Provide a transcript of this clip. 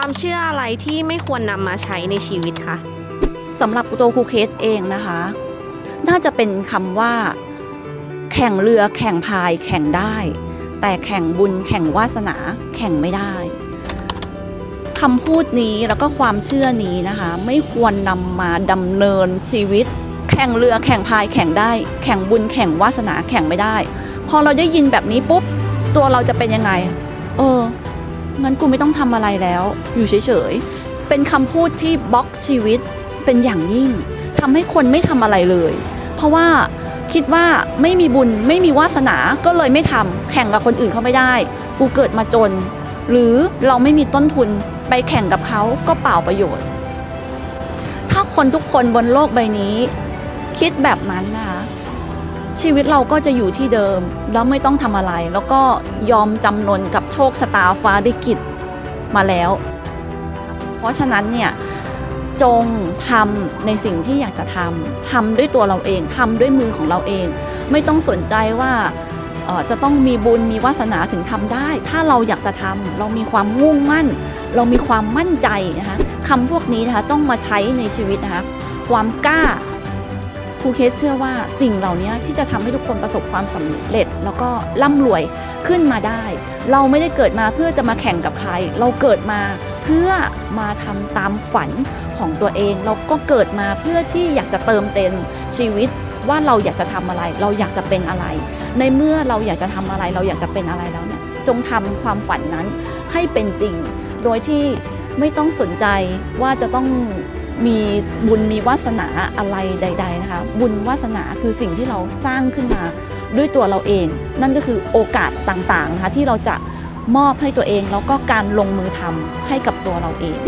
ความเชื่ออะไรที่ไม่ควรนำมาใช้ในชีวิตคะสำหรับตัวครูเคสเองนะคะ น่าจะเป็นคำว่า แข่งเรือแข่งพาย แข่งได้ แต่แข่งบุญแข่งวาสนา แข่งไม่ได้คำพูดนี้แล้วก็ความเชื่อนี้นะคะ ไม่ควรนำมาดำเนินชีวิต แข่งเรือแข่งพายแข่งได้ แข่งบุญแข่งวาสนาแข่งไม่ได้ พอเราได้ยินแบบนี้ปุ๊บ ตัวเราจะเป็นยังไง เออ งั้นกูไม่ต้องทำอะไรแล้ว อยู่เฉยๆ เป็นคำพูดที่บล็อกชีวิตเป็นอย่างยิ่งทำให้คนไม่ทำอะไรเลย เพราะว่าคิดว่าไม่มีบุญไม่มีวาสนาก็เลยไม่ทำแข่งกับคนอื่นเขาไม่ได้ กูเกิดมาจน หรือเราไม่มีต้นทุนไปแข่งกับเขาก็เปล่าประโยชน์ ถ้าคนทุกคนบนโลกใบนี้ คิดแบบนั้นนะคะ ชีวิตเราก็จะอยู่ที่เดิม แล้วไม่ต้องทำอะไร แล้วก็ยอมจำนนกับโชคชะตาฟ้าลิขิตมาแล้ว เพราะฉะนั้นเนี่ยจงทำในสิ่งที่อยากจะทำทำด้วยตัวเราเองทำด้วยมือของเราเอง ไม่ต้องสนใจว่าจะต้องมีบุญมีวาสนาถึงทำได้ ถ้าเราอยากจะทำเรามีความมุ่งมั่น เรามีความมั่นใจนะคะคำพวกนี้นะคะต้องมาใช้ในชีวิตนะคะความกล้า ครูเคสเชื่อว่าสิ่งเหล่านี้ที่จะทำให้ทุกคนประสบความสำเร็จ แล้วก็ร่ำรวยขึ้นมาได้ เราไม่ได้เกิดมาเพื่อจะมาแข่งกับใคร เราเกิดมาเพื่อมาทำตามฝันของตัวเอง เราก็เกิดมาเพื่อที่อยากจะเติมเต็มชีวิตว่าเราอยากจะทำอะไร เราอยากจะเป็นอะไร ในเมื่อเราอยากจะทำอะไร เราอยากจะเป็นอะไรแล้วเนี่ยจงทำความฝันนั้นให้เป็นจริง โดยที่ไม่ต้องสนใจว่าจะต้อง มีบุญมีวาสนาอะไรใด ๆนะคะ บุญวาสนาคือสิ่งที่เราสร้างขึ้นมาด้วยตัวเราเอง นั่นก็คือโอกาสต่างๆนะคะที่เราจะมอบให้ตัวเองแล้วก็การลงมือทำให้กับตัวเราเอง